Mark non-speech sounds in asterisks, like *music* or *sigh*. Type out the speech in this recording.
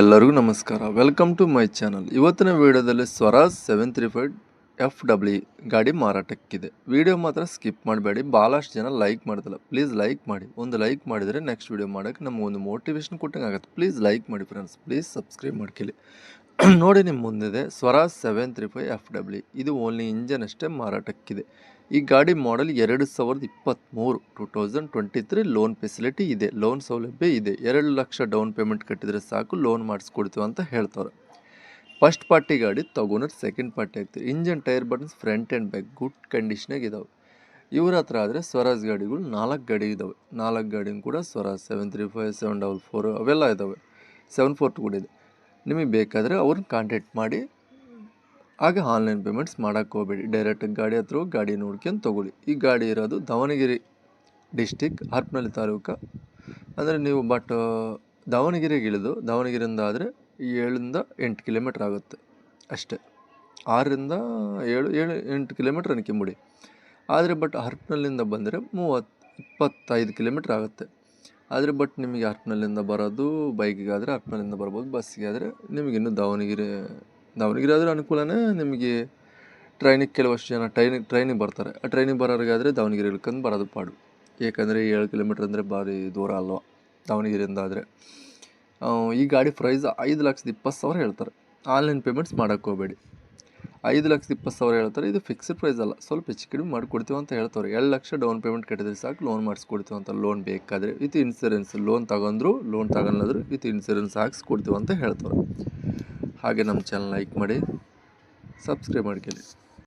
ಎಲ್ಲರಿಗೂ ನಮಸ್ಕಾರ. Welcome to my channel ಇವತ್ತಿನ ವಿಡಿಯೋದಲ್ಲಿ Swaraj seven three five F W ಗಾಡಿ ಮಾರಾಟಕ್ಕಿದೆ. ವಿಡಿಯೋ ಮಾತ್ರ ಸ್ಕಿಪ್ ಮಾಡಬೇಡಿ. ಭಾಳಷ್ಟು ಜನ ಲೈಕ್ ಮಾಡ್ತಿಲ್ಲ ಪ್ಲೀಸ್ ಲೈಕ್ ಮಾಡಿ. ಒಂದು ಲೈಕ್ ಮಾಡಿದರೆ ನೆಕ್ಸ್ಟ್ ವಿಡಿಯೋ ಮಾಡೋಕ್ಕೆ ನಮಗೊಂದು ಮೋಟಿವೇಶನ್ ಕೊಟ್ಟಂಗೆ ಆಗುತ್ತೆ ಪ್ಲೀಸ್ ಲೈಕ್ ಮಾಡಿ ಫ್ರೆಂಡ್ಸ್ ಪ್ಲೀಸ್ ಸಬ್ಸ್ಕ್ರೈಬ್ ಮಾಡ್ಕೊಳ್ಳಿ. *clears throat* ನೋಡಿ ನಿಮ್ಮ ಮುಂದಿದೆ. Swaraj seven three five F W. ಇದು ಓನ್ಲಿ ಇಂಜನ್ ಅಷ್ಟೇ ಮಾರಾಟಕ್ಕಿದೆ. ಈ ಗಾಡಿ ಮಾಡೆಲ್ ಎರಡು ಸಾವಿರದ ಇಪ್ಪತ್ತ್ಮೂರು two thousand twenty three loan facility ಇದೆ. ಲೋನ್ ಸೌಲಭ್ಯ ಇದೆ. ಎರಡು ಲಕ್ಷ ಡೌನ್ ಪೇಮೆಂಟ್ ಕಟ್ಟಿದರೆ ಸಾಕು, ಲೋನ್ ಮಾಡಿಸ್ಕೊಡ್ತೀವಿ ಅಂತ ಹೇಳ್ತಾರೆ ಫಸ್ಟ್ ಪಾರ್ಟಿ ಗಾಡಿ ತೊಗೊಂಡ್ರೆ ಸೆಕೆಂಡ್ ಪಾರ್ಟಿ ಆಗ್ತದೆ. Engine tyre buttons front and back good ಕಂಡೀಷ್ನಾಗ ಇದಾವೆ. ಇವ್ರ ಹತ್ರ ಆದರೆ ಸ್ವರಾಜ್ ಗಾಡಿಗಳು ನಾಲ್ಕು ಗಾಡಿ ಇದ್ದಾವೆ ನಾಲ್ಕು ಗಾಡಿನೂ ಕೂಡ Swaraj seven three five seven double four ಅವೆಲ್ಲ ಇದ್ದಾವೆ ಸೆವೆನ್ ಫೋರ್ ಟು ಕೂಡ ಇದೆ. ನಿಮಗೆ ಬೇಕಾದರೆ ಅವ್ರನ್ನ ಕಾಂಟ್ಯಾಕ್ಟ್ ಮಾಡಿ ಆಗ ಆನ್ಲೈನ್ ಪೇಮೆಂಟ್ಸ್ ಮಾಡೋಕ್ಕೆ ಹೋಗಬೇಡಿ. ಡೈರೆಕ್ಟ್ ಗಾಡಿ ಹತ್ರ ಹೋಗಿ ಗಾಡಿ ನೋಡ್ಕೊಂಡು ತೊಗೊಳ್ಳಿ. ಈ ಗಾಡಿ ಇರೋದು ದಾವಣಗೆರೆ ಡಿಸ್ಟಿಕ್ ಹರಪನಹಳ್ಳಿ ತಾಲೂಕು. ಅಂದರೆ ನೀವು ಬಟ್ ದಾವಣಗೆರೆಗೆ ಇಳಿದು ದಾವಣಗೆರೆಯಿಂದ ಆದರೆ ಏಳಿಂದ ಎಂಟು ಕಿಲೋಮೀಟ್ರ್ ಆಗುತ್ತೆ ಅಷ್ಟೇ. ಆರರಿಂದ ಏಳು ಏಳು, ಎಂಟು ಕಿಲೋಮೀಟ್ರ್ ಅನ್ಕೊಂಬಿಡಿ. ಆದರೆ ಬಟ್ ಹರಪನಹಳ್ಳಿಯಿಂದ ಬಂದರೆ ಮೂವತ್ತು ಇಪ್ಪತ್ತೈದು ಕಿಲೋಮೀಟ್ರ್ ಆಗುತ್ತೆ. ಆದರೆ ಬಟ್ ನಿಮಗೆ ಹರ್ಪನಲ್ಲಿಂದ ಬರೋದು, ಬೈಕಿಗಾದರೆ ಹರ್ಪನಲ್ಲಿಂದ ಬರ್ಬೋದು ಬಸ್ಸಿಗೆ ಆದರೆ ನಿಮಗೆ ಇನ್ನೂ ದಾವಣಗೆರೆ ದಾವಣಗೆರೆ ಆದರೆ ಅನುಕೂಲನೇ ನಿಮಗೆ ಟ್ರೈನಿಗೆ ಕೆಲವಷ್ಟು ಜನ ಟ್ರೈನ್ ಟ್ರೈನಿಗೆ ಬರ್ತಾರೆ. ಆ ಟ್ರೈನಿಗೆ ಬರೋರಿಗಾದರೆ ದಾವಣಗೆರೆ ಇಳ್ಕೊಂಡು ಬರೋದು ಪಾಡು. ಏಕೆಂದರೆ ಏಳು ಕಿಲೋಮೀಟ್ರ್ ಅಂದರೆ ಭಾರಿ ದೂರ ಅಲ್ವ, ದಾವಣಗೆರೆಯಿಂದ ಆದರೆ. ಈ ಗಾಡಿ ಪ್ರೈಸ್ ಐದು ಲಕ್ಷದ ಇಪ್ಪತ್ತು ಸಾವಿರ ಹೇಳ್ತಾರೆ. ಆನ್ಲೈನ್ ಪೇಮೆಂಟ್ಸ್ ಮಾಡೋಕ್ಕೆ ಹೋಗಬೇಡಿ. ಐದು ಲಕ್ಷದ ಇಪ್ಪತ್ತು ಸಾವಿರ ಹೇಳ್ತಾರೆ, ಇದು ಫಿಕ್ಸ್ಡ್ ಪ್ರೈಸ್ ಅಲ್ಲ. ಸ್ವಲ್ಪ ಹೆಚ್ಚು ಕಡಿಮೆ ಮಾಡಿಕೊಡ್ತೀವಿ ಅಂತ ಹೇಳ್ತಾರೆ. ಎರಡು ಲಕ್ಷ ಡೌನ್ ಪೇಮೆಂಟ್ ಕಟ್ಟಿದ್ರೆ ಸಾಕು ಲೋನ್ ಮಾಡಿಸ್ಕೊಡ್ತೀವಿ ಅಂತ ಲೋನ್ ಬೇಕಾದರೆ, ವಿತ್ ಇನ್ಸೂರೆನ್ಸ್ ಲೋನ್ ತಗೊಂಡ್ರು ಲೋನ್ ತಗೊಳ್ಳೋದ್ರು ವಿತ್ ಇನ್ಸೂರೆನ್ಸ್ ಹಾಕಿಸ್ಕೊಡ್ತೀವಿ ಅಂತ ಹೇಳ್ತಾರೆ. ಹಾಗೆ ನಮ್ಮ ಚಾನಲ್ ಲೈಕ್ ಮಾಡಿ ಸಬ್ಸ್ಕ್ರೈಬ್ ಮಾಡ್ಕೊಳ್ಳಿ.